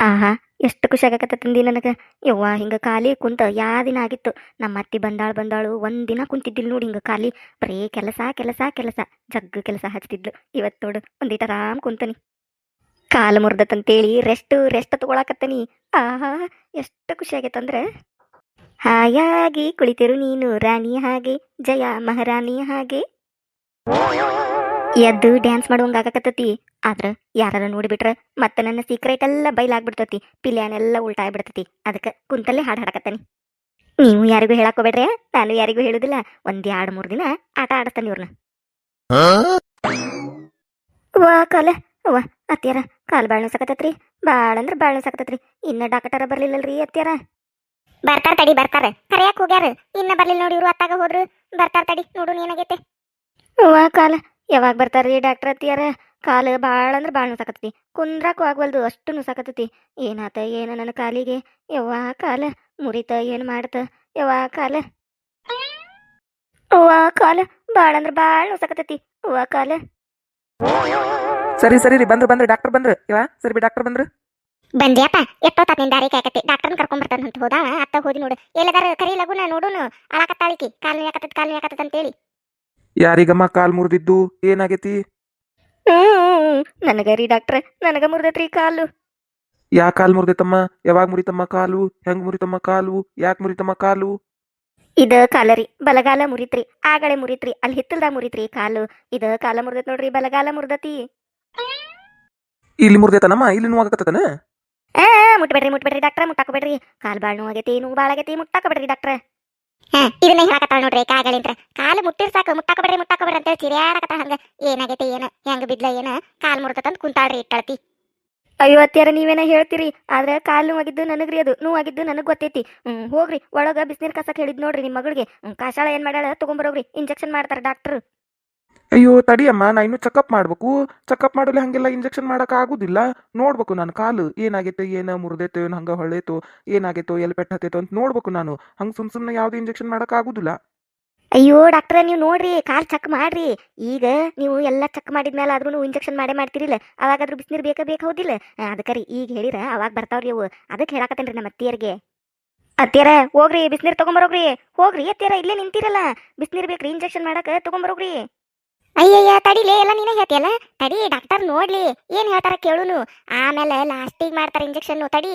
ಆಹಾ, ಎಷ್ಟು ಖುಷಿ ಆಗಕತ್ತಂದಿ ನನಗೆ. ಯವ್ವ, ಹಿಂಗೆ ಖಾಲಿ ಕುಂತ ಯಾ ದಿನ ಆಗಿತ್ತು. ನಮ್ಮ ಅತ್ತಿ ಬಂದಾಳು ಬಂದಾಳು ಒಂದಿನ ಕುಂತಿದ್ದಿಲ್ ನೋಡಿ ಹಿಂಗೆ ಖಾಲಿ. ಬರೀ ಕೆಲಸ ಕೆಲಸ ಕೆಲಸ. ಜಗ್ಗ ಕೆಲಸ ಹಚ್ತಿದ್ಲು. ಇವತ್ತು ನೋಡು, ಒಂದಿಟ ಆರಾಮ್ ಕುಂತನಿ. ಕಾಲು ಮುರ್ದತ್ತಂತೇಳಿ ರೆಸ್ಟ್ ರೆಸ್ಟ್ ತಗೊಳಕತ್ತನಿ. ಆಹಾ, ಎಷ್ಟು ಖುಷಿ ಆಗೈತಂದ್ರೆ ಹಾಯಾಗಿ ಕುಳಿತಿರು ನೀನು ರಾಣಿ ಹಾಗೆ, ಜಯ ಮಹಾರಾಣಿ ಹಾಗೆ. ಎದ್ದು ಡ್ಯಾನ್ಸ್ ಮಾಡುವಂಗ ಆಗಕತ್ತತಿ. ಆದ್ರ ಯಾರ ನೋಡಿಬಿಟ್ರ ಮತ್ತೆ ನನ್ನ ಸೀಕ್ರೆಟ್ ಎಲ್ಲ ಬೈಲಾಗ್ಬಿಡ್ತತಿ. ಪಿಲ್ಯಾನ್ ಎಲ್ಲ ಉಲ್ಟಾ ಆಗ್ಬಿಡ್ತತಿ. ಅದಕ್ಕೆ ಕುಂತಲ್ಲೇ ಹಾಡು ಹಾಡಕತ್ತಾನಿ. ನೀವು ಯಾರಿಗೂ ಹೇಳಾಕೋಬೇಡ್ರೆ ನಾನು ಯಾರಿಗೂ ಹೇಳುದಿಲ್ಲ. ಒಂದ್ ಎರಡ್ ಮೂರ್ ದಿನ ಆಟ ಆಡಸ್ತಾನೆ ಇವ್ರನ್ನ ವಾ ಕಾಲ. ಅವ್ವ ಅತ್ಯಾರ ಕಾಲ್ ಬಾಳ್ನ ಸಾಕತ್ತತ್ರಿ ಬಾಳ ಅಂದ್ರ ಬಾಳ್ನ ಸಾಕತ್ತತ್ರಿ ಇನ್ನ ಡಾಕ್ಟರ ಬರ್ಲಿಲ್ಲಲ್ರಿ ಅತ್ಯಾರ ಬರ್ತಾರ ತಡಿ ಬರ್ತಾರ. ಕರೆಯಕ್ ಹೋಗ್ಯಾರ. ಇನ್ನ ಬರ್ಲಿಲ್ಲ ನೋಡಿ ಇವ್ರು ಅತ್ತಾಗ ಹೋದ್ರು. ಬರ್ತಾರ ತಡಿ ನೋಡು ಏನಾಗೈತೆ ವಾ ಕಾಲ. ಯಾವಾಗ ಬರ್ತಾರ್ರಿ ಡಾಕ್ಟರ್ ಅತ್ತಿಯಾರ? ಕಾಲು ಭಾಳ ಅಂದ್ರೆ ಭಾಳ ನುಸಾಕತ್ತೈತಿ. ಕುಂದ್ರಾಕು ಆಗ್ವಲ್ದು ಅಷ್ಟು ನುಸಾಕತ್ತೈತಿ. ಏನಾತ ಏನ ನನ್ನ ಕಾಲಿಗೆ? ಯವ್ವ ಕಾಲ ಮುರಿತ ಏನು ಮಾಡ್ತ? ಯವ್ವ ಕಾಲ? ಅವ್ವ ಕಾಲ ಭಾಳ ಅಂದ್ರೆ ಭಾಳ ನುಸಾಕತ್ತೈತಿ. ಅವ್ವ ಕಾಲ? ಸರಿ ಸರಿ ರೀ ಬಂದ್ರು ಬಂದ್ರು ಡಾಕ್ಟರ್ ಬಂದ್ರು. ಇವ ಸರಿ ಬಿ ಡಾಕ್ಟರ್ ಬಂದ್ರು. ಬಂದ್ಯಾಪ ಎಷ್ಟೋ ತಾತ ದಾರಿ ಕಾಯಕತ್ತಿ ಡಾಕ್ಟರ್ನ ಕರ್ಕೊಂಡ್ ಬರ್ತಾನ ಅಂತ ಹೋದ? ಅತ್ತ ಹೋಗಿ ನೋಡು. ಎಲ್ಲದಾರ ಕರಿ ಲಗುನ ನೋಡುನು. ಅಳಕತ್ತಾಳಿಕಿ. ಕಾಲು ಯಾಕತ್ತದ ಕಾಲು ಯಾಕತ್ತದ ಅಂತೇಳಿ. ಯಾರಿಗಮ್ಮ ಕಾಲ್ ಮುರಿದಿದ್ದು? ಏನಾಗೈತಿ? ಹ್ಮ್ ನನಗ ರೀ ಡಾಕ್ಟ್ರ ನನಗ ಮುರ್ದತ್ರಿ ಕಾಲು. ಯಾ ಕಾಲ್ ಮುರಿದೈತಮ್ಮ? ಯಾವಾಗ ಮುರಿತಮ್ಮ ಕಾಲು? ಹೆಂಗ್ ಮುರಿತಮ್ಮ ಕಾಲು? ಯಾಕೆ ಮುರಿತಮ್ಮ ಕಾಲು? ಇದ ಕಾಲರಿ ಬಲಗಾಲ ಮುರಿತ್ರಿ ಆಗಳೆ ಮುರಿತ್ರಿ ಅಲ್ಲಿ ಹಿತ್ತಲ್ದಾಗ ಮುರಿತ್ರಿ ಕಾಲು. ಇದ ಕಾಲ ಮುರಿದೈತ್ ನೋಡ್ರಿ ಬಲಗಾಲ ಮುರಿದತಿ. ಇಲ್ಲಿ ಮುರಿದೈತನಮ್ಮ? ಇಲ್ಲಿ ನೋವಾಗತ್ತತನ ಆ ಮುಟ್ಬೇಡ್ರಿ ಮುಟ್ಬೇಡ್ರಿ ಡಾಕ್ಟ್ರ ಮುಟ್ಟಾಕೋಬೇಡ್ರಿ. ಕಾಲ್ ಬಾಳ್ ನೋವಾಗೈತಿ ನೋವು ಬಾಳಾಗೈತಿ ಮುಟ್ಟಾಕೋಬೇಡ್ರಿ ಡಾಕ್ಟ್ರ. ಹಾ ಇದನ್ನ ಹೇಳಕತ್ತಾಳ ನೋಡ್ರಿ, ಕಾಗಳಿಂತ್ರ. ಕಾಲು ಮುಟ್ಟಿರ್ ಸಾಕು, ಮುಟ್ಟಾಕಬೇಡ್ರಿ ಮುಟ್ಟಾಕಬೇಡ್ರಿ ಅಂತೇಳಿ ಚಿರಿಯಾಡಕತ್ತಾಳ ಹಂಗ. ಏನಾಗೈತಿ, ಏನ, ಹೆಂಗ ಬಿದ್ಲ, ಏನ, ಕಾಲ್ ಮುರ್ತತಂತ ಕುಂತಾಳ್ರಿ ಇಟ್ಟಳತಿ. ಅಯ್ಯೋ ನೀವೇನ ಹೇಳ್ತೀರಿ? ಆದ್ರೆ ಕಾಲು ನೋವಾಗಿದ್ದು ನನಗ್ರಿ ಅದು, ನೋವಾಗಿದ್ದು ನನಗ್ ಗೊತ್ತೈತಿ. ಹ್ಮ್, ಹೋಗ್ರಿ, ಒಳಗ ಬಿಸಿನೀರ್ ಕಸಕ್ ಹೇಳಿದ್ ನೋಡ್ರಿ ನಿಮ್ ಮಗಳಿಗೆ. ಕಾಶಾಳ ಏನ್ ಮಾಡ್ಯಾಳ, ತಗೊಂಬರೋಗ್ರಿ, ಇಂಜೆಕ್ಷನ್ ಮಾಡ್ತಾರ ಡಾಕ್ಟರ್. ಅಯ್ಯೋ, ತಡಿಯಮ್ಮ, ನಾ ಇನ್ನು ಚೆಕಪ್ ಮಾಡ್ಬೇಕು. ಚೆಕಪ್ ಮಾಡಲಿ ಹಂಗೆಲ್ಲ ಇಂಜೆಕ್ಷನ್ ಮಾಡಕ್ ಆಗುದಿಲ್ಲ. ನೋಡ್ಬೇಕು ನಾನು ಕಾಲು. ಏನಾಗೈತೆ, ಏನ, ಮುರಿದೈತೆ, ಏನ್, ಹಂಗ ಹೊಳ್ಳೈತೋ, ಏನಾಗೈತೋ, ಎಲ್ಲಿ ಪೆಟ್ಟ ಹತ್ತೈತೋ ಅಂತ ನೋಡ್ಬೇಕು ನಾನು. ಹಂಗ ಸುಮ್ ಸುಮ್ನೆ ಯಾವ್ದು ಇಂಜೆಕ್ಷನ್ ಮಾಡಕ್ ಆಗುದಿಲ್ಲ. ಅಯ್ಯೋ ಡಾಕ್ಟ್ರ ನೀವು ನೋಡ್ರಿ, ಕಾಲ್ ಚೆಕ್ ಮಾಡ್ರಿ. ಈಗ ನೀವು ಎಲ್ಲ ಚೆಕ್ ಮಾಡಿದ್ಮೇಲೆ ಆದ್ರೂ ನೀವು ಇಂಜೆಕ್ಷನ್ ಮಾಡೇ ಮಾಡ್ತಿರಿಲ್ಲ. ಅವಾಗಾದ್ರೂ ಬಿಸಿನೀರ್ ಬೇಕಾ ಬೇಕ ಹೌದಿಲ್ಲ. ಅದಕ್ಕೆ ರೀ, ಈಗ ಹೇಳಿರ, ಅವಾಗ ಬರ್ತಾವ್ರಿ ಅವು. ಅದಕ್ಕೆ ಹೇಳಾಕತ್ತೇನ್ರಿ ನಮ್ಮ ಅತ್ತಿಯರಿಗೆ. ಅತ್ತಿಯರ, ಹೋಗ್ರಿ, ಬಿಸಿನೀರ್ ತಗೊಂಬರೋಗ್ರಿ. ಹೋಗ್ರಿ, ಅತ್ತಿಯರ, ಇಲ್ಲೇ ನಿಂತಿರಲ್ಲ. ಬಿಸಿನೀರ್ ಬೇಕ್ರಿ ಇಂಜೆಕ್ಷನ್ ಮಾಡಕ ತಗೊಂಬರೋಗ್ರಿ. ಅಯ್ಯಯ್ಯ ತಡಿಲೇ ಎಲ್ಲ ನೀನೇ ಹೇಳ್ತಿಯಲ್ಲ? ತಡಿ ಡಾಕ್ಟರ್ ನೋಡ್ಲಿ ಏನ್ ಹೇಳ್ತಾರ ಕೇಳುನು. ಆಮೇಲೆ ಲಾಸ್ಟಿಗೆ ಮಾಡ್ತಾರ ಇಂಜೆಕ್ಷನ್ ತಡಿ.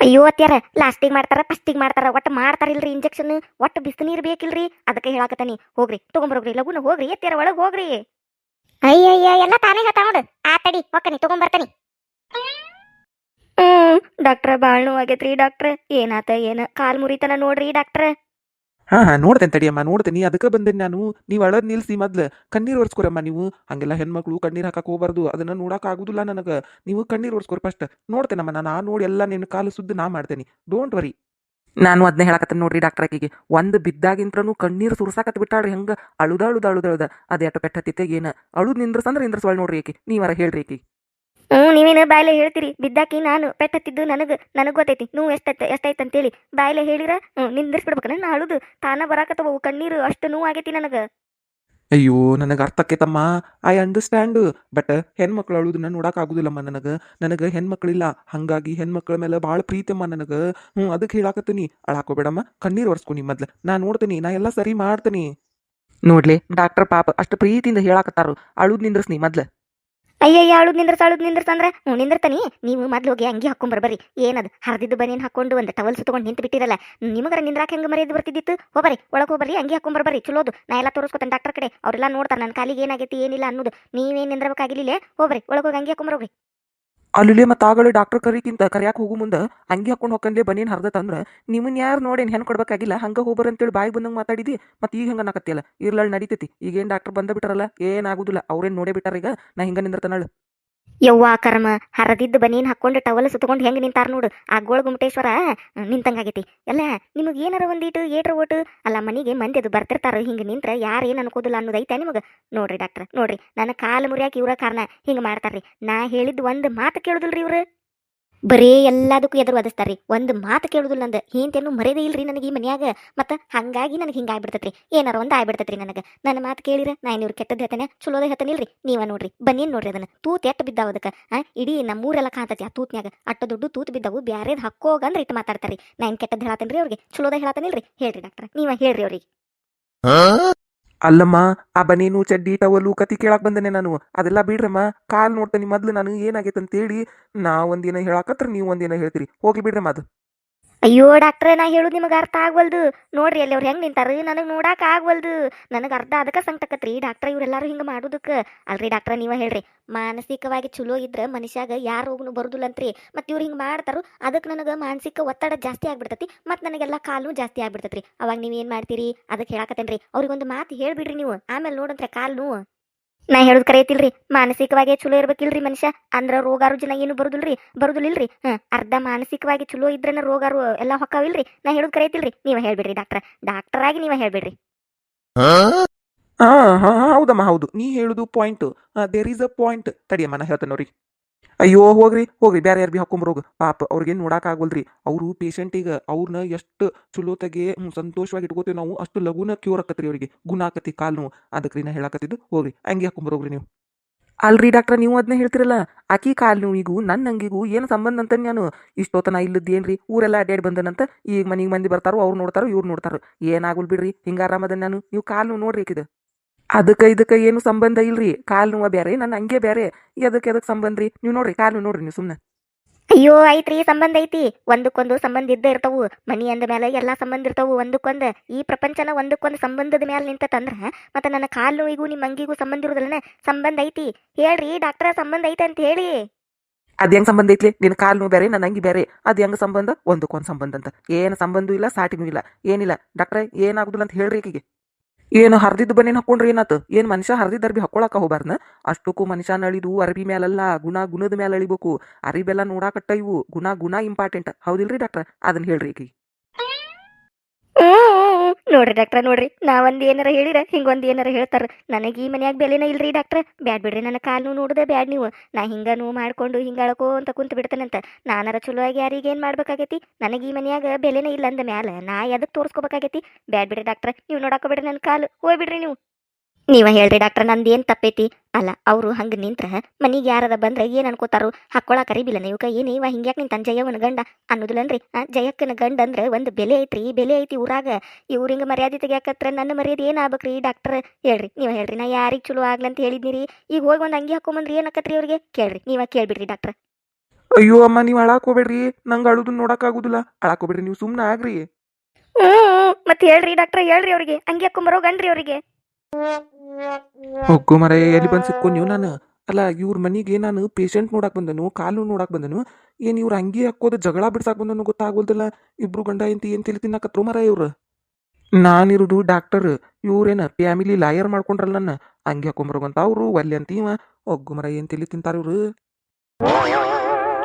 ಅಯ್ಯೋ ಅತ್ಯಾರ ಲಾಸ್ಟಿಗೆ ಮಾಡ್ತಾರ ಫಸ್ಟಿಗೆ ಮಾಡ್ತಾರ ಒಟ್ಟು ಮಾಡ್ತಾರಿಲ್ರಿ ಇಂಜೆಕ್ಷನ್ ಒಟ್ಟು ಬಿಸಿನೀರು ಬೇಕಿಲ್ರಿ ಅದಕ್ಕೆ ಹೇಳಾಕತ್ತಾನಿ. ಹೋಗ್ರಿ ತಗೊಂಬರೋಗ್ರಿ ಲಗುನ ಹೋಗ್ರಿ ಅತ್ಯಾರ ಒಳಗ್ ಹೋಗ್ರಿ. ಅಯ್ಯಯ್ಯ ಎಲ್ಲ ತಾನೇ ಹೇಳ್ತಾ ನೋಡು. ಆ ತಡಿ ಒಕ್ಕನಿ ತಗೊಂಬರ್ತಾನಿ. ಹ್ಮ್ ಡಾಕ್ಟ್ರ ಬಾಳ್ ನೋವಾಗೈತ್ರಿ ಡಾಕ್ಟ್ರ ಏನಾತ ಏನ ಕಾಲ್ ಮುರಿತನ ನೋಡ್ರಿ ಡಾಕ್ಟ್ರ ಹಾ, ಹಾಂ, ನೋಡ್ತೇನೆ ತಡಿಯಮ್ಮ, ನೋಡ್ತೇನೆ. ಅದಕ್ಕೆ ಬಂದೆ ನಾನು. ನೀವು ಅಳದ್ ನಿಲ್ಸಿ ಮೊದ್ಲು. ಕಣ್ಣೀರು ಒರ್ಸ್ಕೊರಮ್ಮ ನೀವು. ಹಂಗೆಲ್ಲ ಹೆಣ್ಮಕ್ಳು ಕಣ್ಣೀರು ಹಾಕಕ್ಕೆ ಹೋಗ್ಬಾರ್ದು. ಅದನ್ನ ನೋಡಕ್ ಆಗುದಿಲ್ಲ ನನಗೆ. ನೀವು ಕಣ್ಣೀರು ಒರ್ಸ್ಕೊರಿ ಫಸ್ಟ್ ನೋಡ್ತೇನಮ್ಮ ನಾನು. ಆ ನೋಡಿ ಎಲ್ಲ ನಿನ್ನ ಕಾಲು ಸುದ್ದು ನಾ ಮಾಡ್ತೇನೆ. ಡೋಂಟ್ ವರಿ ನಾನು ಅದನ್ನ ಹೇಳಕತ್ತೇನೆ ನೋಡ್ರಿ ಡಾಕ್ಟರ್ ಆಕಿಗೆ. ಒಂದು ಬಿದ್ದಾಗಿಂತ್ರನು ಕಣ್ಣೀರು ಸುರ್ಸಾಕತ್ ಬಿಟ್ಟಾಳ್ರಿ ಹೆಂಗೆ? ಅಳುದ ಅಳುದ ಅಳುದ ಅಳುದ ಅದ ಎಟ್ಟು ಪೆಟ್ಟ ತಿತ್ತೆಗೇನು. ಅಳುದು ನಿಂದ್ರಸಂದ್ರೆ ನಿಂದ್ರಸ್ವಾಳ್ ನೋಡ್ರಿ ಆಕಿ. ನೀವಾರ ಹೇಳ್ರಿ ಆಕಿ. ಹ್ಮ್ ನೀವೇನು ಬಾಯ್ಲೆ ಹೇಳ್ತೀರಿ? ಬಿದ್ದಾಕಿ ನಾನು ಪೆಟ್ಟತ್ತಿದ್ದು ನನಗ ನನಗೆ ಗೊತ್ತೈತಿ ನೋವು ಎಷ್ಟೈತೆ ಎಷ್ಟೈತೆ ಅಂತೇಳಿ ಬಾಯ್ಲೆ ಹೇಳಿರ ಹ್ಮ್ ನಿಂದಿರ್ಸ್ಬಿಡ್ಬೇಕನ ನಾ ಅಳುದು ತಾನ ಬರಾಕತ್ತವು ಕಣ್ಣೀರು ಅಷ್ಟು ನೋವು ಆಗೈತಿ ನನಗ. ಅಯ್ಯೋ ನನಗೆ ಅರ್ಥಕ್ಕೈತಮ್ಮ ಐ ಅಂಡರ್ಸ್ಟ್ಯಾಂಡ್ ಬಟ್ ಹೆಣ್ಮಕ್ಳು ಅಳುದನ್ನ ನೋಡಕ್ ಆಗುದಿಲ್ಲಮ್ಮ ನನಗೆ. ನನಗೆ ಹೆಣ್ಮಕ್ಳಿಲ್ಲ. ಹಂಗಾಗಿ ಹೆಣ್ಮಕ್ಳ ಮೇಲೆ ಭಾಳ ಪ್ರೀತಿಯಮ್ಮ ನನಗೆ. ಹ್ಞೂ ಅದಕ್ಕೆ ಹೇಳಾಕತ್ತೀನಿ. ಅಳಾಕೋಬೇಡಮ್ಮ ಕಣ್ಣೀರು ಒರೆಸ್ಕೊನಿ ಮೊದ್ಲು. ನಾ ನೋಡ್ತೀನಿ ನಾ ಎಲ್ಲ ಸರಿ ಮಾಡ್ತೀನಿ. ನೋಡ್ಲಿ ಡಾಕ್ಟರ್ ಪಾಪ ಅಷ್ಟು ಪ್ರೀತಿಯಿಂದ ಹೇಳಾಕತ್ತಾರು. ಅಳುದ್ ನಿಂದ್ರಸ್ನಿ ಮೊದ್ಲು. ಅಯ್ಯಯ್ಯ ಅಳುದ್ ನಿಂದ್ರಸ ಅಳುದ್ ನಿಂದ್ರಸಂದ್ರ ಹ್ಞೂ, ನಿಂದ್ರತಾನಿ. ನೀವು ಮೊದ್ಲು ಹೋಗಿ ಅಂಗಿ ಹಾಕೊಂಡ್ ಬರ್ಬರಿ ಏನದು? ಹರಿದಿದ್ದು ಬನೇನ್ ಹಾಕೊಂಡು ಒಂದು ಟವಲ್ ಸುತ್ಕೊಂಡು ನಿಂತು ಬಿಟ್ಟಿರಲ್ಲ. ನಿಮಗರ ನಿಂದ್ರಾಕ ಹೆಂಗ್ ಮರ್ಯಾದೆ ಬರ್ತಿದ್ದಿತ್ತು? ಹೋಗ್ರಿ ಒಳಗೆ ಹೋಗ್ರಿ ಅಂಗಿ ಹಾಕೊಂಡ್ ಬರ್ಬರಿ ಚಲೋದು. ನಾ ಎಲ್ಲ ತೋರಿಸ್ಕೊತಾನೆ ಡಾಕ್ಟರ್ ಕಡೆ. ಅವರೆಲ್ಲ ನೋಡ್ತಾರೆ ನನ್ನ ಕಾಲಿಗೆ ಏನಾಗೈತಿ, ಏನಿಲ್ಲ ಅನ್ನೋದು. ನೀವೇನ್ ನಿಂದ್ರಬೇಕಾಗಿಲ್ಲ ಹೋಗ್ರಿ ಒಳಗೆ ಹೋಗಿ ಅಂಗಿ ಹಾಕೊಂಡ್ ಬರ್ರಿ ಅಲ್ಲಿ ಮತ್ತೆ ಆಗಳು ಡಾಕ್ಟರ್ ಕರಿಕಿಂತ ಕರಿಯಾಕ ಹೋಗು ಮುಂದೆ ಅಂಗಿ ಹಾಕೊಂಡು ಹೋಗಂದ್ಲೆ ಬನ್ನೇನು ಹರ್ದತ್ತಂದ್ರೆ ನಿಮ್ಮನ್ನ ಯಾರು ನೋಡೇನು ಹೆಣ್ಣು ಕೊಡ್ಬೇಕಾಗಿಲ್ಲ, ಹಂಗೆ ಹೋಗ್ಬರ್ ಅಂತೇಳಿ ಬಾಯಿ ಬಂದಂಗೆ ಮಾತಾಡಿದಿ, ಮತ್ತೆ ಈಗ ಹಂಗ ನಾಕತ್ತಿಯಲ್ಲ ಇರ್ಲಳ್ ನಡೀತೈತಿ, ಈಗೇನು ಡಾಕ್ಟರ್ ಬಂದ ಬಿಟ್ಟಾರಲ್ಲ ಏನಾಗುದಿಲ್ಲ ಅವ್ರೇನು ನೋಡೇ ಬಿಟ್ಟಾರ ಈಗ, ನಾ ಹಿಂಗೆ ನಿಂದಿರ್ತಾನಳು ಯವ್ವ ಕರ್ಮ, ಹರದಿದ್ದು ಬನೀನ್ ಹಾಕೊಂಡು ಟವಲ್ ಸುತ್ಕೊಂಡು ಹೆಂಗ್ ನಿಂತಾರ ನೋಡು. ಆ ಗೋಳ ಗುಮಟೇಶ್ವರ ನಿಂತಂಗಾಗೈತಿ. ಎಲ್ಲ, ನಿಮಗೆ ಏನಾರ ಒಂದಿಟ್ಟು ಏಟ್ರ ಓಟು? ಅಲ್ಲ, ಮನೆಗೆ ಮಂದಿ ಅದು ಬರ್ತಿರ್ತಾರ, ಹಿಂಗೆ ನಿಂತ್ರ ಯಾರು ಏನು ಅನ್ಕೋದಿಲ್ಲ ಅನ್ನೋದೈತೆ ನಿಮಗೆ. ನೋಡ್ರಿ ಡಾಕ್ಟ್ರ ನೋಡ್ರಿ. ನನ್ನ ಕಾಲು ಮುರಿಯಾಕ ಇವ್ರ ಕಾರಣ ಹಿಂಗೆ ಮಾಡ್ತಾರ್ರಿ. ನಾ ಹೇಳಿದ್ದು ಒಂದು ಮಾತು ಕೇಳುದಿಲ್ರಿ ಇವ್ರು? ಬರೇ ಎಲ್ಲದಕ್ಕೂ ಎದುರು ಒದಸ್ತಾರ್ರಿ. ಒಂದು ಮಾತು ಕೇಳುದಿಲ್ಲ ನಂದು. ಹಿಂತೇನು ಮರ್ಯಾದೆ ಇಲ್ರಿ ನನಗೆ ಈ ಮನ್ಯಾಗ. ಮತ್ತು ಹಂಗಾಗಿ ನನಗೆ ಹಿಂಗೆ ಏನಾರ ಒಂದು ಆಗ್ಬಿಡ್ತೈತ್ರಿ ನನಗೆ. ನನ್ನ ಮಾತು ಕೇಳಿರ, ನಾ ಇವ್ರು ಕೆಟ್ಟದ್ದು ಹೇಳ್ತಾನೆ, ಚಲೋದ ಹೇಳ್ತಾನಿಲ್ರಿ ನೀವ ನೋಡ್ರಿ. ಬನ್ನಿ ನೋಡ್ರಿ ಅದನ್ನ. ತೂತ್ ಎಟ್ಟು ಬಿದ್ದಾವ ಅದಕ್ಕೆ? ಇಡೀ ನಮ್ಮೂರೆಲ್ಲ ಕಾಣ್ತೈತಿ ಆ ತೂತ್ನ್ಯಾಗ. ಅಟ್ಟ ದೊಡ್ಡ ತೂತ್ ಬಿದ್ದವು. ಬ್ಯಾರೇದ್ ಹಕ್ಕೋಗಂದ್ರೆ ಇಟ್ಟು ಮಾತಾಡ್ತಾರಿ ನಾ ಏನು ಕೆಟ್ಟದ್ದು ಹೇಳತ್ತೇನ್ರಿ ಅವ್ರಿಗೆ? ಚಲೋದ ಹೇಳತ್ತೇನಿಲ್ರಿ ಹೇಳ್ರಿ ಡಾಕ್ಟರ್. ನೀವ ಹೇಳ್ರಿ ಅವ್ರಿಗೆ. ಅಲ್ಲಮ್ಮ, ಆ ಬನೇನು ಚಡ್ಡಿ ಟವಲು ಕತಿ ಕೇಳಕ್ ಬಂದನೆ ನಾನು. ಅದೆಲ್ಲ ಬಿಡ್ರಮ್ಮ, ಕಾಲ್ ನೋಡ್ತೇನೆ ಮೊದ್ಲು ನಾನು ಏನಾಗೈತೆ ಅಂತೇಳಿ ನಾ ಒಂದಿನ ಹೇಳಾಕತ್ರ ನೀವು ಒಂದಿನ ಹೇಳ್ತೀರಿ. ಹೋಗ್ಲಿ ಬಿಡ್ರಮ್ಮ ಅದು. ಅಯ್ಯೋ ಡಾಕ್ಟ್ರೆ, ನಾ ಹೇಳುದು ನಿಮಗೆ ಅರ್ಥ ಆಗ್ವಲ್ದು. ನೋಡ್ರಿ ಅಲ್ಲಿ ಅವ್ರು ಹೆಂಗೆ ನಿಂತಾರ ನನಗೆ ನೋಡಾಕ ಆಗ್ವಲ್ದು. ನನಗೆ ಅರ್ಧ ಅದಕ್ಕೆ ಸಂಕಟಕತ್ರಿ ಡಾಕ್ಟ್ರ ಇವರೆಲ್ಲರೂ ಹಿಂಗೆ ಮಾಡೋದಕ್ಕೆ ಅಲ್ರಿ ಡಾಕ್ಟ್ರ, ನೀವ ಹೇಳ್ರಿ. ಮಾನಸಿಕವಾಗಿ ಚಲೋ ಇದ್ರೆ ಮನುಷ್ಯಾಗ ಯಾರು ರೋಗನು ಬರುದಿಲ್ಲಂತ್ರಿ. ಮತ್ತು ಇವ್ರು ಹಿಂಗೆ ಮಾಡ್ತಾರೋ ಅದಕ್ಕೆ ನನಗೆ ಮಾನಸಿಕ ಒತ್ತಡ ಜಾಸ್ತಿ ಆಗ್ಬಿಡ್ತೈತಿ. ಮತ್ತು ನನಗೆಲ್ಲ ಕಾಲು ಜಾಸ್ತಿ ಆಗ್ಬಿಡ್ತೈತ್ರಿ. ಅವಾಗ ನೀವು ಏನು ಮಾಡ್ತೀರಿ? ಅದಕ್ಕೆ ಹೇಳಾಕತ್ತೇನ್ರಿ. ಅವ್ರಿಗೊಂದು ಮಾತು ಹೇಳ್ಬಿಡ್ರಿ ನೀವು. ಆಮೇಲೆ ನೋಡಂತ್ರಿ ಕಾಲು ನೋವು ನಾ ಹೇಳುದು ಕರೆಯತಿಲ್ರಿ ಮಾನಸಿಕವಾಗಿ ಚಲೋ ಇರ್ಬೇಕಿಲ್ರಿ ಮನುಷ್ಯ. ಅಂದ್ರ ರೋಗ ರುಜಿನ ಏನು ಬರುದಿಲ್ರಿ? ಬರುದಿಲ್ರಿ ಹ್ಮ್, ಅರ್ಧ ಮಾನಸಿಕವಾಗಿ ಚಲೋ ಇದ್ರನ ರೋಗ ಎಲ್ಲಾ ಹೊಕ್ಕಾವಿಲ್ರಿ? ನಾ ಹೇಳುದು ಕರೆಯತಿಲ್ರಿ ನೀವ ಹೇಳ್ಬಿಡ್ರಿ ಡಾಕ್ಟರ್. ಡಾಕ್ಟರ್ ಆಗಿ ನೀವ ಹೇಳ್ಬಿಡ್ರಿ. ಹಾ ಹಾ, ಹೌದಮ್ಮ, ಹೌದು. ನೀ ಹೇಳುದು point there is a point ತಡಿಯಮ್ಮ, ನಾ ಹೇಳ್ತೇನೆ ಅವ್ರಿಗೆ ಅಯ್ಯೋ, ಹೋಗ್ರಿ ಹೋಗ್ರಿ. ಬೇರೆ ಯಾರು ಬಿ ಹಾಕೊಂಬರೋಗ ಪಾಪ ಅವ್ರಿಗೆ ನೋಡಕ್ ಆಗೋಲ್ರಿ. ಅವರು ಪೇಷಂಟಿಗೆ ಅವ್ರನ್ನ ಎಷ್ಟು ಚಲೋತಾಗೆ ತೆಗೆ ಸಂತೋಷವಾಗಿ ಇಟ್ಕೋತೀವಿ ನಾವು, ಅಷ್ಟು ಲಘುನ ಕ್ಯೂರ್ ಆಕತ್ರಿ ಅವರಿಗೆ. ಗುಣ ಆಕತಿ ಕಾಲು ನೋವು. ಅದಕ್ಕೆ ರೀ ನಾ ಹೇಳಕತ್ತಿದ್ದು. ಹೋಗ್ರಿ, ಹಂಗೆ ಹಾಕೊಂಬರೋಗ್ರಿ ನೀವು. ಅಲ್ರಿ ಡಾಕ್ಟ್ರ ನೀವು ಅದನ್ನ ಹೇಳ್ತಿರಲ್ಲ, ಆಕಿ ಕಾಲು ನೋವಿಗೂ ನನ್ನ ಅಂಗಿಗೂ ಏನು ಸಂಬಂಧ ಅಂತ ನಾನು? ಇಷ್ಟೋತನ ಏನ್ರಿ ಊರೆಲ್ಲ ಅಡ್ಡಾಡಿ ಬಂದನಂತ ಈಗ ಮನೆಗೆ ಮಂದಿ ಬರ್ತಾರೋ, ಅವ್ರು ನೋಡ್ತಾರೋ, ಇವ್ರು ನೋಡ್ತಾರೋ. ಏನಾಗುಲ್ ಬಿಡ್ರಿ? ಹಿಂಗಾರಾಮದ ನಾನು? ನೀವು ಕಾಲು ನೋಡ್ರಿ ಆಕಿದ. ಅದಕ್ಕೆ ಇದಕ್ಕೆ ಏನು ಸಂಬಂಧ ಇಲ್ರಿ? ಕಾಲು ನೋವು ಬೇರೆ ನನ್ನ ಹಂಗೆ ಬೇರೆ ಎದಕ್ಕೆ ಅದಕ್ಕೆ ಸಂಬಂಧ ರೀ? ನೀವು ನೋಡ್ರಿ ಕಾಲು ನೋವು ನೋಡ್ರಿ ನೀವು ಸುಮ್ಮನೆ ಅಯ್ಯೋ ಐತ್ರಿ ಸಂಬಂಧ ಐತಿ. ಒಂದಕ್ಕೊಂದು ಸಂಬಂಧ ಇದ್ದೇ ಇರ್ತಾವು. ಮನಿ ಅಂದ ಮೇಲೆ ಎಲ್ಲಾ ಸಂಬಂಧ ಇರ್ತಾವು. ಒಂದಕ್ಕೊಂದು ಈ ಪ್ರಪಂಚನ ಒಂದಕ್ಕೊಂದು ಸಂಬಂಧದ ಮೇಲೆ ನಿಂತಂದ್ರ ಮತ್ತೆ ನನ್ನ ಕಾಲು ನೋವಿಗೂ ನಿಮ್ಮ ಅಂಗಿಗೂ ಸಂಬಂಧ ಇರುದಿಲ್ಲನ? ಸಂಬಂಧ ಐತಿ. ಹೇಳ್ರಿ ಡಾಕ್ಟರ್ ಸಂಬಂಧ ಐತೆ ಅಂತ ಹೇಳಿ. ಅದು ಹೆಂಗ್ ಸಂಬಂಧ ಐತ್ಲಿ? ನಿನ್ನ ಕಾಲು ನೋವು ಬೇರೆ ನನ್ನ ಅಂಗಿ ಬೇರೆ ಅದ್ ಹೆಂಗ್ ಸಂಬಂಧ? ಒಂದಕ್ಕೊಂದು ಸಂಬಂಧ ಅಂತ. ಏನು ಸಂಬಂಧ ಇಲ್ಲ ಸಾಟಿನೂ ಇಲ್ಲ ಏನಿಲ್ಲ. ಡಾಕ್ಟರ್ ಏನಾಗುದಿಲ್ಲ ಅಂತ ಹೇಳ್ರಿ ಆಕಿಗೆ ಏನು ಹರಿದಿದ್ದು ಬನ್ನಿನ ಹಾಕೊಂಡ್ರಿ ಏನಾತು? ಏನು ಮನುಷ್ಯ ಹರಿದಿದ್ದ ಅರ್ಬಿ ಹಾಕೊಳಕ ಹೋಗ್ಬಾರ್ನ ಅಷ್ಟಕ್ಕೂ ಮನುಷ್ಯ ನಳಿದು ಅರಬಿ ಮೇಲಲ್ಲ ಗುಣ ಗುಣದ ಮೇಲೆ ಅಳಿಬೇಕು. ಅರಿಬೆಲ್ಲ ನೋಡಾಕಟ್ಟ ಇವು. ಗುಣ ಗುಣ ಇಂಪಾರ್ಟೆಂಟ್ ಹೌದಿಲ್ರಿ ಡಾಕ್ಟ್ರ ಅದನ್ನ ಹೇಳ್ರಿ ಹ್ಮ್ ನೋಡ್ರಿ ಡಾಕ್ಟ್ರ ನೋಡ್ರಿ. ನಾವೊಂದ್ ಏನಾರ ಹೇಳಿರ ಹಿಂಗೊಂದ್ ಏನಾರ ಹೇಳ್ತಾರ. ನನಗೆ ಈ ಮನ್ಯಾಗ ಬೆಲೆನ ಇಲ್ರಿ ಡಾಕ್ಟ್ರ ಬ್ಯಾಡ್ ಬಿಡ್ರಿ, ನನ್ನ ಕಾಲು ನೋಡುದೇ ಬ್ಯಾಡ್ ನೀವು. ನಾ ಹಿಂಗ ನೋವು ಮಾಡ್ಕೊಂಡು ಹಿಂಗ ಅಳ್ಕೋ ಅಂತ ಕುಂತ ಬಿಡ್ತೇನಂತ ನಾನಾರ ಚಲೋ ಆಗಿ ಯಾರಿಗೆ ಏನು ಮಾಡ್ಬೇಕಾಗೈತಿ? ನನಗೆ ಈ ಮನ್ಯಾಗ ಬೆಲೆನ ಇಲ್ಲ ಅಂದ ಮ್ಯಾಲ. ನಾ ಎದಕ್ಕೆ ತೋರಿಸ್ಕೋಬೇಕಾಗೈತಿ? ಬ್ಯಾಡ್ ಬಿಡ್ರಿ ಡಾಕ್ಟ್ರ ನೀವು ನೋಡಾಕೋಬೇಡ್ರಿ ನನ್ನ ಕಾಲು. ಹೋಗ್ಬಿಡ್ರಿ ನೀವು. ನೀವ ಹೇಳ್ರಿ ಡಾಕ್ಟರ್ ನಂದು ಏನ್ ತಪ್ಪೈತಿ? ಅಲ್ಲ ಅವರು ಹಂಗ ನಿಂತ್ರ ಮನಿಗೆ ಯಾರದ ಬಂದ್ರೆ ಏನ್ ಅನ್ಕೋತಾರು ಹಾಕೊಳಕ್ ಕರಿಬಿಲ್ಲ ನೀವು ಏನೇ ಇವ ಹಿಂಗ್ಯಾಕ್ ನಿಂತ ಜಯವನ ಗಂಡ ಅನ್ನೋದಿಲ್ಲನ್ರಿ. ಜಯಕ್ಕನ ಗಂಡ ಅಂದ್ರೆ ಒಂದು ಬೆಲೆ ಐತ್ರಿ. ಬೆಲೆ ಐತಿ ಊರಾಗ. ಇವ್ರಿಂಗ ಮರ್ಯಾದೆ ತೆಗಿಯಾಕತ್ರ ನನ್ನ ಮರ್ಯಾದೆ ಏನ್ ಆಗ್ಬೇಕ್ರಿ ಡಾಕ್ಟರ್? ಹೇಳ್ರಿ ನೀವು ಹೇಳ್ರಿ ನಾ ಯಾರಿಗ್ ಚಲೋ ಆಗ್ಲಂತ ಹೇಳಿದ್ನಿರಿ. ಈಗ ಹೋಗಿ ಒಂದ್ ಅಂಗಿ ಹಾಕೊಂಬಂದ್ರಿ ಏನಕ್ಕತ್ರಿ ಅವ್ರಿಗೆ? ಕೇಳ್ರಿ ನೀವ ಕೇಳ್ಬಿಡ್ರಿ ಡಾಕ್ಟರ್. ಅಯ್ಯೋ ಅಮ್ಮ ನೀವು ಅಳಾಕೋಬೇಡ್ರಿ ನಂಗೆ ಅಳುದು ನೋಡಕ್ ಆಗುದಿಲ್ಲ. ಅಳಾಕ್ ಹೋಗ್ಬೇಡ್ರಿ ನೀವು ಸುಮ್ಮನೆ ಆಗ್ರಿ. ಹ್ಮ್ ಮತ್ತೆ ಹೇಳ್ರಿ ಡಾಕ್ಟರ್ ಹೇಳ್ರಿ ಅವ್ರಿಗೆ. ಅಂಗಿ ಹಾಕೊಂಬರೋ ಗಂಡ್ರಿ ಅವ್ರಿಗೆ. ಹೊಗ್ಗು ಮರ ಎಲ್ಲಿ ಬಂದು ನೀವು ನಾನು? ಅಲ್ಲ, ಇವ್ರ ಮನೆಗೆ ನಾನು ಪೇಷಂಟ್ ನೋಡಕ್ ಬಂದನು, ಕಾಲು ನೋಡಕ್ ಬಂದನು. ಏನ್ ಇವ್ರ ಅಂಗಿ ಹಾಕೋದು ಜಗಳ ಬಿಡ್ಸಾಕ್ ಬಂದನು ಗೊತ್ತಾಗೋದಿಲ್ಲ ಇಬ್ರು ಗಂಡ ಎಂತ ಏನ್ ತಿಳಿ ತಿನ್ನಕತ್ರು ಮರ ಇವ್ರು? ನಾನಿರುದು ಡಾಕ್ಟರ್ ಇವ್ರೇನ ಫ್ಯಾಮಿಲಿ ಲಾಯರ್ ಮಾಡ್ಕೊಂಡ್ರಲ್ಲ ನನ್ನ. ಅಂಗಿ ಹಾಕೊಂಬರ್ಗಂತ ಅವ್ರು, ಒಲ್ಲೆ ಅಂತ ಇವ. ಒಗ್ಗು ಮರ ಏನ್ ತಿಳಿ ತಿಂತಾರ ಇವ್ರು?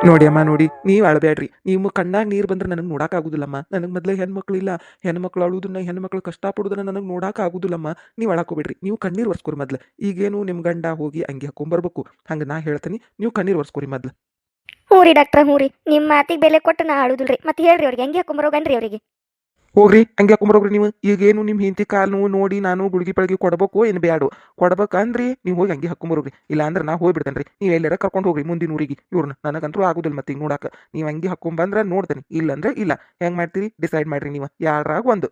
ನೋಡಿ ಅಮ್ಮ, ನೋಡಿ. ನೀವ್ ಅಳಬೇಡ್ರಿ ನೀವು ಕಣ್ಣಾಗ ನೀರು ಬಂದ್ರೆ ನನಗೆ ನೋಡಕ್ ಆಗುದಿಲ್ಲಮ್ಮ ನನಗೆ ಮೊದಲೇ ಹೆಣ್ಮಕ್ಳು ಇಲ್ಲ ಹೆಣ್ಮಕ್ಳು ಅಳುದನ್ನ, ಹೆಣ್ಮಕ್ಳು ಕಷ್ಟಪಡೋದನ್ನ ನನಗೆ ನೋಡಕ್ ಆಗುದಿಲ್ಲಮ್ಮ ನೀವು ಅಳಕೋಬೇಡ್ರಿ ನೀವು ಕಣ್ಣೀರು ಒರ್ಸ್ಕೊರಿ ಮೊದ್ಲ. ಈಗೇನು ನಿಮ್ಮ ಗಂಡ ಹೋಗಿ ಅಂಗಿ ಹಾಕೊಂಬರ್ಬೇಕು. ಹಂಗೆ ನಾ ಹೇಳ್ತೀನಿ. ನೀವು ಕಣ್ಣೀರು ಒರ್ಸ್ಕೊರಿ ಮೊದ್ಲ. ಹ್ಞೂ ರೀ ಡಾಕ್ಟ್ರ, ಹ್ಞೂ ನಿಮ್ಮ ಮಾತಿಗೆ ಬೆಲೆ ಕೊಟ್ಟು ನಾ ಅಳುದಿಲ್ರಿ. ಮತ್ತೆ ಹೇಳ್ರಿ ಅವ್ರಿಗೆ. ಹೆಂಗೆ ಹಾಕೊಂಬರೋ ಗಂಡ್ರಿ ಅವ್ರಿಗೆ. ಹೋಗ್ರಿ, ಹಂಗೆ ಹಾಕೊಂಬರೋಗ್ರಿ ನೀವು. ಈಗೇನು ನಿಮ್ಮ ಹಿಂತಿ ಕಾಲು ನೋಡಿ ನಾನು ಗುಳ್ಗಿ ಪಳಗಿ ಕೊಡಬೇಕು ಏನು ಬ್ಯಾಡು. ಕೊಡ್ಬೇಕಂದ್ರಿ ನೀವು ಹೋಗಿ ಹಂಗೆ ಹಾಕೊಂಬರೋಗ್ರಿ. ಇಲ್ಲ ಅಂದ್ರೆ ನಾ ಹೋಗ್ಬಿಡ್ತೇನೆ ರೀ ನೀವು ಎಲ್ಲಾರ ಕರ್ಕೊಂಡು ಹೋಗ್ರಿ ಮುಂದಿನ ಊರಿಗೆ. ಇವ್ರನ್ನ ನನಗಂತೂ ಆಗುದಿಲ್ಲ ಮತ್ತೆ ಈಗ ನೋಡಕ್ಕೆ ನೀವು ಹಂಗೆ ಹಾಕೊಂಬಂದ್ರೆ ನೋಡ್ತೇನೆ. ಇಲ್ಲಂದ್ರೆ ಇಲ್ಲ. ಹೆಂಗೆ ಮಾಡ್ತೀರಿ? ಡಿಸೈಡ್ ಮಾಡ್ರಿ ನೀವು. ಯಾರಾಗ ಒಂದು.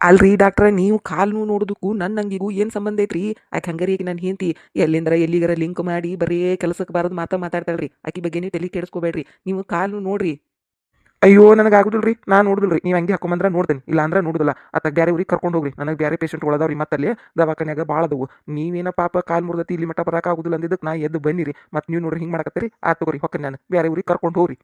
ಅಲ್ರಿ ಡಾಕ್ಟ್ರ, ನೀವು ಕಾಲು ನೋವು ನೋಡೋದಕ್ಕೂ ನನ್ನ ಅಂಗಿಗೂ ಏನು ಸಂಬಂಧ ಐತ್ರಿ? ಆಕೆ ಹಂಗಾರಿ ಈಗ ನಾನು ಹೆಂಡತಿ. ಎಲ್ಲಿಂದ್ರ ಎಲ್ಲಿಗರ ಲಿಂಕ್ ಮಾಡಿ ಬರೀ ಕೆಲಸಕ್ಕೆ ಬಾರದು ಮಾತಾ ಮಾತಾಡ್ತಾಳ್ರಿ. ಆಕೆ ಬಗ್ಗೆ ನೀವು ತಲೆ ಕೆಡಿಸ್ಕೋಬೇಡ್ರಿ. ನೀವು ಕಾಲು ನೋಡ್ರಿ. ಅಯ್ಯೋ, ನನಗೆ ಆಗುದಿಲ್ರಿ. ನಾನು ನೋಡಿದ್ರಿ ನೀವು ಹಂಗೆ ಹಾಕೊಂಬಂದ್ರೆ ನೋಡ್ತೇನೆ. ಇಲ್ಲ ಅಂದ್ರೆ ನೋಡುದಿಲ್ಲ. ಅತ್ತ ಬೇರೆ ಊರಿಗೆ ಕರ್ಕೊಂಡು ಹೋಗ್ರಿ ನನಗೆ ಬೇರೆ ಪೇಷಂಟ್ ಒಳದವ್ರಿ ಮತ್ತಲ್ಲಿ ದವಾಖಾನ್ಯಾಗ ಭಾಳ ಅದಾವು. ನೀವೇನ ಪಾಪ ಕಾಲ್ ಮುರ್ದತಿ, ಇಲ್ಲಿ ಮಟ್ಟ ಬರಕ್ಕಾಗುದಿಲ್ಲ ಅಂದಿದ್ದಕ್ಕೆ ನಾ ಎದ್ದು ಬನ್ನಿರಿ. ಮತ್ತೆ ನೀವು ನೋಡ್ರಿ ಹಿಂಗೆ ಮಾಡಕತ್ತೀರಿ. ಆ ತಗೋರಿ ಹೊಕ್ಕ ನಾನು. ಬೇರೆ ಊರಿಗೆ ಕರ್ಕೊಂಡು ಹೋಗ್ರಿ.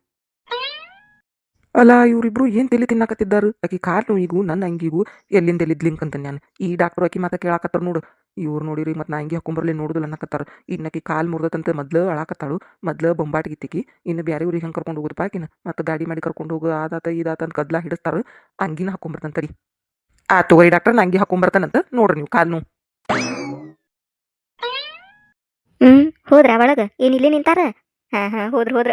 ಅಲ್ಲ ಇವರಿಬ್ರು ಏನ್ ತಲೆ ತಿನ್ನಾಕತ್ತಿದ್ದಾರು? ಆಕಿ ಕಾರ್ ಈಗೂ ನನ್ನ ಅಂಗಿಗೂ ಎಲ್ಲಿಂದ ಎಲ್ಲಿದ್ ಲಿಂಕ್ ಅಂತ ನಾನು ಈ ಡಾಕ್ಟರ್ ಆಕಿ ಮಾತಾ ಕೇಳಾಕತ್ತಾರ ನೋಡು. ಇವ್ರು ನೋಡಿರಿ ಮತ್ತೆ ನಾ ಅಂಗಿ ಹಾಕೊಂಬರ್ಲಿ ನೋಡುದಿಲ್ಲ ಅನ್ನಕತ್ತಾರ. ಇನ್ನಕಿ ಕಾಲ್ ಮುರ್ದತಂತ ಮೊದ್ಲು ಅಳಾಕತ್ತಾಳು. ಮೊದ್ಲು ಬೊಂಬಾಟಿಗಿತ್ತಿಕಿ ಇನ್ನು ಬೇರೆ ಊರಿಗೆ ಹೆಂಗೆ ಕರ್ಕೊಂಡು ಹೋಗುದಪ್ಪ ಪಾಕಿನ ಮತ್ತೆ ಗಾಡಿ ಮಾಡಿ ಕರ್ಕೊಂಡು ಹೋಗು, ಆದಾತ ಇದಾತ ಅಂತ ಗದ್ಲ ಹಿಡಿಸ್ತಾರ. ಅಂಗಿನ ಹಾಕೊಂಬರ್ತಂತರಿ ಆ ತಗೋರಿ ಡಾಕ್ಟರ್ ನಾ ಅಂಗಿ ಹಾಕೊಂಬರ್ತಾನಂತ ನೋಡ್ರಿ ನೀವು ಕಾಲ್ ಹ್ಮ್, ಹೋದ್ರ ಒಳಗೆ? ಏನಿಲ್ಲೇ ನಿಂತಾರ? ಹಾ ಹಾ, ಹೋದ್ರ ಹೋದ್ರ.